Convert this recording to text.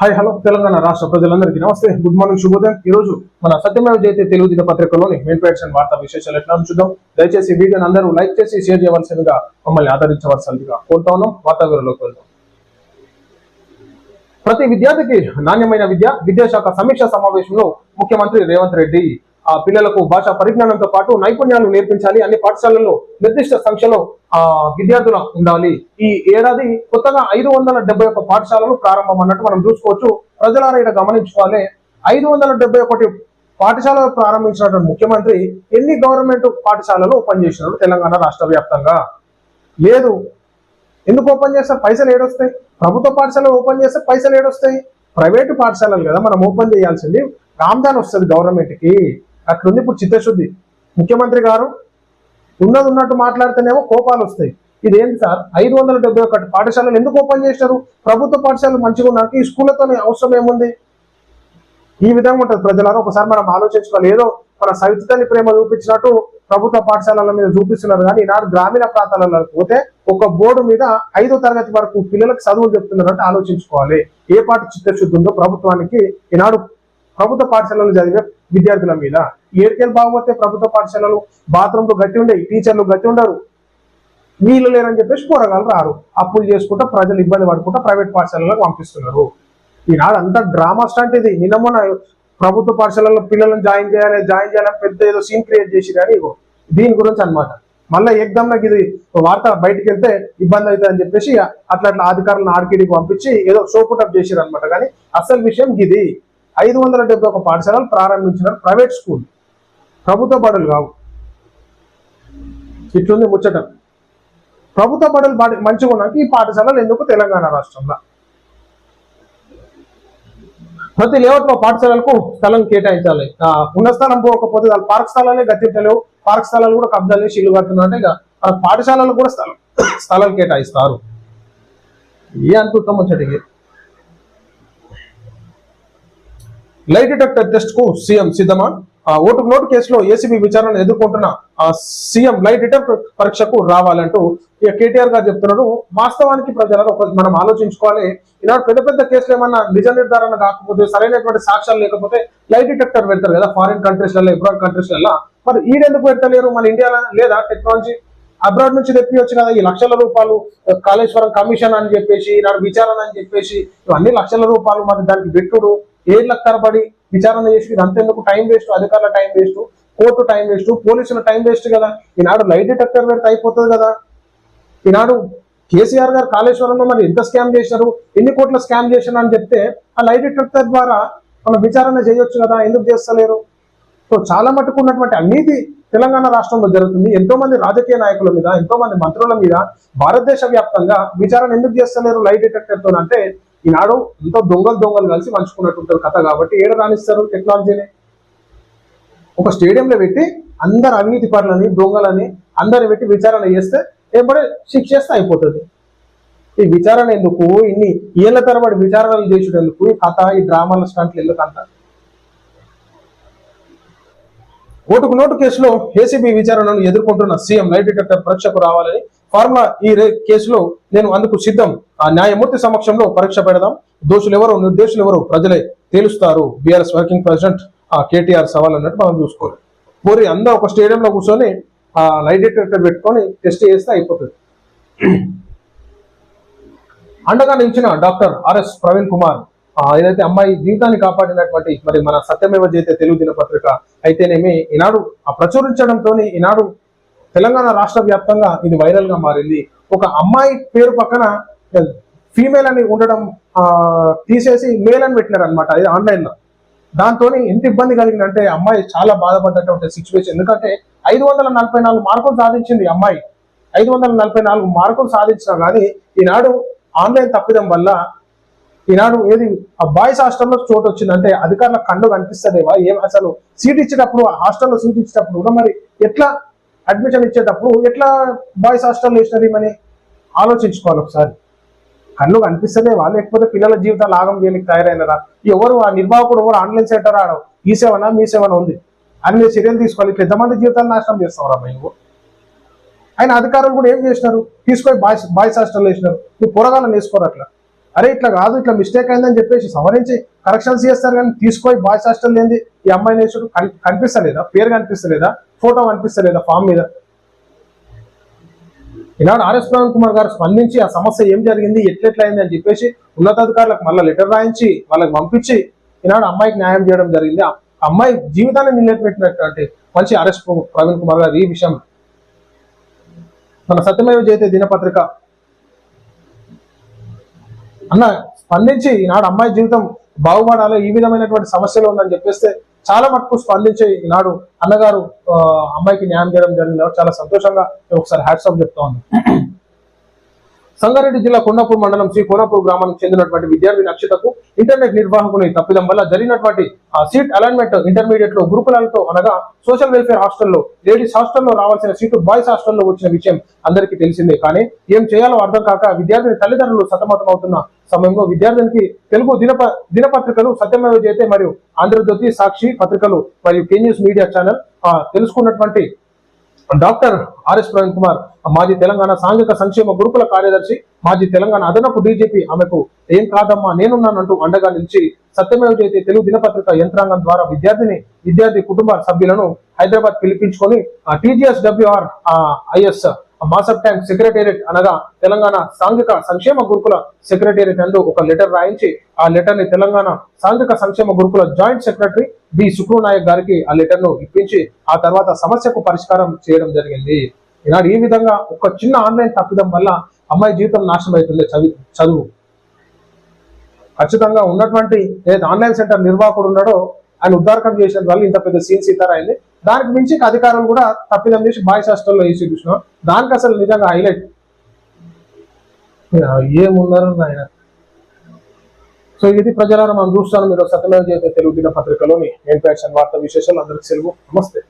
Hi hello Telangana రాష్ట్ర ప్రజలందరికీ నమస్తే. గుడ్ మార్నింగ్ శుభోదయం. ఈ రోజు మన సత్యమేవ జయతే తెలుగు దిన పత్రికలోని మెయిన్ పేట్స్ అండ్ వార్తా విశేషాలు ఎట్లా చూద్దాం. దయచేసి వీడియోని అందరూ లైక్ చేసి షేర్ చేయవలసిందిగా మమ్మల్ని ఆదరించవలసిందిగా కోరుతా ఉన్నాం వాతావరణంలోకి వెళ్దాం. ప్రతి విద్యార్థికి నాణ్యమైన విద్య విద్యాశాఖ సమీక్ష సమావేశంలో ముఖ్యమంత్రి రేవంత్ రెడ్డి ఆ పిల్లలకు భాషా పరిజ్ఞానంతో పాటు నైపుణ్యాలు నేర్పించాలి. అన్ని పాఠశాలల్లో నిర్దిష్ట సంఖ్యలో ఆ విద్యార్థులు ఉండాలి. ఈ ఏడాది కొత్తగా ఐదు వందల డెబ్బై ఒక్క పాఠశాలలు ప్రారంభం అన్నట్టు మనం చూసుకోవచ్చు. ప్రజలారా ఇక్కడ గమనించుకోవాలి. ఐదు వందల డెబ్బై ఒకటి పాఠశాలలు ప్రారంభించినటువంటి ముఖ్యమంత్రి ఎన్ని గవర్నమెంట్ పాఠశాలలు ఓపెన్ చేసినారు తెలంగాణ రాష్ట్ర వ్యాప్తంగా? లేదు. ఎందుకు ఓపెన్ చేస్తే పైసలు ఏడొస్తాయి. ప్రభుత్వ పాఠశాలలు ఓపెన్ చేస్తే పైసలు ఏడొస్తాయి. ప్రైవేటు పాఠశాలలు కదా మనం ఓపెన్ చేయాల్సింది. రామ్దాన్ వస్తుంది గవర్నమెంట్కి. అట్లుంది ఇప్పుడు చిత్తశుద్ధి. ముఖ్యమంత్రి గారు ఉన్నది ఉన్నట్టు మాట్లాడితేనేమో కోపాలు వస్తాయి. ఇదేంటి సార్? ఐదు వందల డెబ్బై ఒకటి పాఠశాలలు ఎందుకు ఓపెన్ చేశారు? ప్రభుత్వ పాఠశాలలు మంచిగా ఉన్నాక ఈ స్కూళ్ళతో అవసరం ఏముంది? ఈ విధంగా ఉంటుంది ప్రజలారా. ఒకసారి మనం ఆలోచించుకోవాలి. ఏదో మన సవితని ప్రేమ చూపించినట్టు ప్రభుత్వ పాఠశాలల మీద చూపిస్తున్నారు కానీ ఈనాడు గ్రామీణ ప్రాంతాలలో పోతే ఒక బోర్డు మీద ఐదో తరగతి వరకు పిల్లలకు చదువులు చెప్తున్నారు అంటే ఆలోచించుకోవాలి. ఏ పాటి చిత్తశుద్ధి ఉందో ప్రభుత్వానికి ఈనాడు ప్రభుత్వ పాఠశాలలు చదివే విద్యార్థుల మీద. ఏడుకెళ్ళి బాగోతే ప్రభుత్వ పాఠశాలలు బాత్రూమ్లు గట్టి ఉండేవి టీచర్లు గట్టి ఉండరు. వీళ్ళు లేరని చెప్పేసి కూరగాయలు రారు. అప్పులు చేసుకుంటా ప్రజలు ఇబ్బంది పడుకుంటా ప్రైవేట్ పాఠశాలలకు పంపిస్తున్నారు. ఈనాడు అంతా డ్రామా స్టాంట్ ఇది. నిన్న మొన్న ప్రభుత్వ పాఠశాలలో పిల్లలను జాయిన్ చేయాలి జాయిన్ చేయాలని పెద్ద ఏదో సీన్ క్రియేట్ చేసి కానీ దీని గురించి అన్నమాట. మళ్ళీ ఎగ్దాం నాకు ఇది వార్త బయటకు వెళ్తే ఇబ్బంది అవుతుంది అని చెప్పేసి అట్లా అట్లా అధికారులను ఆర్కేడీకి పంపించి ఏదో సోపుటప్ చేసారు అనమాట కానీ అసలు విషయం ఇది ఐదు వందల డెబ్బై ఒక పాఠశాలలు ప్రారంభించిన ప్రైవేట్ స్కూల్ ప్రభుత్వ బడులు కావు. ఇట్లుంది ముచ్చట. ప్రభుత్వ బడులు బాడి మంచిగా ఉన్నాక ఈ పాఠశాలలు ఎందుకు తెలంగాణ రాష్ట్రంలో? ప్రతి లేఅవుట్ పాఠశాలలకు స్థలం కేటాయించాలి. ఆ, ఉన్న స్థలం పోకపోతే వాళ్ళు పార్క్ స్థలాలే గట్టించలేవు. పార్క్ స్థలాలు కూడా కబ్జాలు చేసి ఇల్లు ఇక ఆ పాఠశాలలు కూడా స్థలం స్థలాలు కేటాయిస్తారు. ఏ అనుకుంటాం వచ్చేటికి లై డిటెక్టర్ టెస్ట్కు సీఎం సిద్ధమా? ఓటుకు నోటు కేసులో ఏసీబీ విచారణ ఎదుర్కొంటున్న ఆ సీఎం లై డిటెక్టర్ పరీక్షకు రావాలంటూ కేటీఆర్ గారు చెప్తున్నారు. వాస్తవానికి ప్రజలను మనం ఆలోచించుకోవాలి. ఇలాంటి పెద్ద పెద్ద కేసులు ఏమన్నా నిజ నిర్ధారణ కాకపోతే సరైనటువంటి సాక్ష్యాలు లేకపోతే లై డిటెక్టర్ పెడతారు కదా ఫారిన్ కంట్రీస్లలో ఎబ్రాడ్ అబ్రాడ్ మరి ఈడెందుకు పెట్టలేరు మన ఇండియాలో లేదా టెక్నాలజీ? అబ్రాడ్ నుంచి తెప్పివచ్చు కదా ఈ లక్షల రూపాయలు కాళేశ్వరం కమిషన్ అని చెప్పేసి ఈనాడు విచారణ అని చెప్పేసి ఇవన్నీ లక్షల రూపాయలు మరి దానికి పెట్టుడు. ఏళ్ళకు కరబడి విచారణ చేసి ఇదంతా టైం వేస్ట్ అధికారుల time waste court time waste పోలీసుల టైం వేస్ట్ కదా? ఈనాడు లైట్ డిటెక్టర్ పెడితే అయిపోతుంది కదా? ఈనాడు కేసీఆర్ గారు కాళేశ్వరంలో మరి ఎంత స్కామ్ చేశారు ఎన్ని కోట్ల స్కామ్ చేశారు అని చెప్తే ఆ లైట్ డిటెక్టర్ ద్వారా మనం విచారణ చేయొచ్చు కదా? ఎందుకు చేస్తలేరు? సో చాలా మటుకు ఉన్నటువంటి అవినీతి తెలంగాణ రాష్ట్రంలో జరుగుతుంది. ఎంతో మంది రాజకీయ నాయకుల మీద ఎంతో మంది మంత్రుల మీద భారతదేశ వ్యాప్తంగా విచారణ ఎందుకు చేస్తలేరు లైట్ డిటెక్టర్తో అంటే ఈనాడు ఎంతో దొంగలు దొంగలు కలిసి పంచుకున్నట్టు కథ కాబట్టి ఏడ రాణిస్తారు టెక్నాలజీని? ఒక స్టేడియంలో పెట్టి అందరు అవినీతి పరులని దొంగలని అందరిని పెట్టి విచారణ చేస్తే ఏపడే పడే చేస్తే అయిపోతుంది. ఈ విచారణ ఎందుకు? ఇన్ని ఏళ్ళ తరబడి విచారణలు చేసేటందుకు ఈ కథ ఈ డ్రామాల స్టంట్లు ఎందుకు అంటారు ఓటుకు నోటు కేసులో ఏసీబీ విచారణను ఎదుర్కొంటున్న సీఎం లైట్ డిటెక్టర్ పరీక్షకు రావాలని ఫార్మా ఈ కేసులో నేను అందుకు సిద్ధం. ఆ న్యాయమూర్తి సమక్షంలో పరీక్ష పెడదాం. దోషులు ఎవరు నిర్దేశులు ఎవరు ప్రజలే తేలుస్తారు. బీఆర్ఎస్ వర్కింగ్ ప్రెసిడెంట్ ఆ కేటీఆర్ సవాల్ అన్నట్టు మనం చూసుకోవాలి. పోరి అందరూ ఒక స్టేడియంలో కూర్చొని ఆ లైట్ డిటెక్టర్ పెట్టుకొని టెస్ట్ చేస్తే అయిపోతుంది. అండగా నిలిచిన డాక్టర్ ఆర్ఎస్ ప్రవీణ్ కుమార్ ఏదైతే అమ్మాయి జీవితాన్ని కాపాడినటువంటి మరి మన సత్యమేవ జయతే తెలుగు దినపత్రిక అయితేనేమి ఈనాడు ఆ ప్రచురించడంతో ఈనాడు తెలంగాణ రాష్ట్ర వ్యాప్తంగా ఇది వైరల్గా మారింది. ఒక అమ్మాయి పేరు పక్కన ఫీమేల్ అని ఉండడం తీసేసి మేల్ అని పెట్టినారు అనమాట ఇది ఆన్లైన్లో. దాంతో ఎంత ఇబ్బంది కలిగిందంటే అమ్మాయి చాలా బాధపడ్డటువంటి సిచ్యువేషన్ ఎందుకంటే ఐదు వందల నలభై నాలుగు మార్కులు సాధించింది ఈ అమ్మాయి. ఐదు వందల నలభై నాలుగు మార్కులు సాధించినా కానీ ఈనాడు ఆన్లైన్ తప్పిదం వల్ల ఈనాడు ఏది ఆ బాయ్స్ హాస్టల్లో చోటు వచ్చిందంటే అధికారుల కండు కనిపిస్తలేవా? ఏం అసలు సీట్ ఇచ్చేటప్పుడు ఆ హాస్టల్లో సీట్ ఇచ్చేటప్పుడు కూడా మరి ఎట్లా అడ్మిషన్ ఇచ్చేటప్పుడు ఎట్లా బాయ్స్ హాస్టల్ వేసినది మని ఆలోచించుకోవాలి ఒకసారి. కళ్ళు కనిపిస్తేనే వాళ్ళు లేకపోతే పిల్లల జీవితాలు ఆగం చేయడానికి తయారైనరా ఎవరు ఆ నిర్వాహకుడు ఎవరు ఆన్లైన్ సెంటర్ ఆడ ఈ సేవనా మీ సేవన ఉంది? అని మీరు చర్యలు తీసుకోవాలి. పెద్దమంది జీవితాలు నాశనం చేస్తావురా మేము ఆయన అధికారులు కూడా ఏం చేసినారు? తీసుకొని బాయ్స్ బాయ్స్ హాస్టల్ వేసినారు మీ పొరగాలను వేసుకోరు అట్లా? అరే ఇట్లా కాదు ఇట్లా మిస్టేక్ అయిందని చెప్పేసి సవరించి కరెక్షన్స్ చేస్తారు కానీ తీసుకొని బాయ్స్ హాస్టల్ ఏంది ఈ అమ్మాయి నేర్చుడు కనిపిస్తలేదా? పేరు కనిపిస్తలేదా? ఫోటో కనిపిస్తలేదా ఫామ్ మీద? ఈనాడు ఆర్ఎస్ ప్రవీణ్ కుమార్ గారు స్పందించి ఆ సమస్య ఏం జరిగింది ఎట్లెట్లయింది అని చెప్పేసి ఉన్నతాధికారులకు మళ్ళీ లెటర్ రాయించి వాళ్ళకి పంపించి ఈనాడు అమ్మాయికి న్యాయం చేయడం జరిగింది. ఆ అమ్మాయి జీవితాన్ని నిలబెట్టినటువంటి మంచి ఆర్ఎస్ ప్రవీణ్ కుమార్ గారు ఈ విషయం. మన సత్యమేవ జయతే దినపత్రిక అన్న స్పందించి ఈనాడు అమ్మాయి జీవితం బాగుపడాలో? ఈ విధమైనటువంటి సమస్యలు ఉందని చెప్పేస్తే చాలా మటుకు స్పందించి ఈనాడు అన్నగారు అమ్మాయికి న్యాయం చేయడం జరిగింది. చాలా సంతోషంగా ఒకసారి హ్యాట్సాప్ చెప్తా ఉన్నాను. సంగారెడ్డి జిల్లా కొండాపూర్ మండలం శ్రీ కోనాపూర్ గ్రామానికి చెందినటువంటి విద్యార్థి నక్షతకు ఇంటర్నెట్ నిర్వాహకుని తప్పిదం వల్ల జరిగినటువంటి ఆ సీట్ అలైన్మెంట్ ఇంటర్మీడియట్లో గురుకులాలతో అనగా సోషల్ వెల్ఫేర్ హాస్టల్లో లేడీస్ హాస్టల్లో రావాల్సిన సీటు బాయ్స్ హాస్టల్లో వచ్చిన విషయం అందరికీ తెలిసిందే. కానీ ఏం చేయాలో అర్థం కాక విద్యార్థిని తల్లిదండ్రులు సతమతం అవుతున్న సమయంలో విద్యార్థినికి తెలుగు దినప దినపత్రికలు సత్యమేవ జయతే మరియు ఆంధ్రజ్యోతి సాక్షి పత్రికలు మరియు కే న్యూస్ మీడియా ఛానల్ తెలుసుకున్నటువంటి డాక్టర్ ఆర్ఎస్ ప్రవీణ్ కుమార్ మాజీ తెలంగాణ సాంఘిక సంక్షేమ గురుకుల కార్యదర్శి మాజీ తెలంగాణ అదనపు డీజీపీ ఆమెకు ఏం కాదమ్మా నేనున్నానంటూ అండగా నిలిచి సత్యమేవ జయతే తెలుగు దినపత్రిక యంత్రాంగం ద్వారా విద్యార్థిని విద్యార్థి కుటుంబ సభ్యులను హైదరాబాద్ పిలిపించుకొని TGS WR IS Masab tank secretariat అనగా తెలంగాణ సాంఘిక సంక్షేమ గురుకుల సెక్రటేరియట్ అందు ఒక లెటర్ రాయించి ఆ లెటర్ని తెలంగాణ సాంఘిక సంక్షేమ గురుకుల joint secretary B Sukru Nayak గారికి ఆ లెటర్ను ఇప్పించి ఆ తర్వాత సమస్యకు పరిష్కారం చేయడం జరిగింది. ఈనాడు ఈ విధంగా ఒక చిన్న ఆన్లైన్ తప్పిదం వల్ల అమ్మాయి జీవితం నాశనం అవుతుంది చదువు. చదువు ఖచ్చితంగా ఉన్నటువంటి ఏదైతే ఆన్లైన్ సెంటర్ నిర్వాహకుడు ఉన్నాడో ఆయన ఉద్దారకం చేసిన వల్ల ఇంత పెద్ద సీన్ సీతారా అయింది దానికి మించి అధికారులు కూడా తప్పిదం చేసి బాయ్స్ హాస్టల్లో వేసి చూసినాం. దానికి అసలు నిజంగా హైలైట్ ఏమున్నారు ఆయన సో ఇది ప్రజలను మనం చూస్తాను. మీరు సత్యమేవ చేసే తెలుగు దిన పత్రికలోని ప్యాక్షన్ వార్తా విశేషాలు. అందరికి సెలవు. నమస్తే.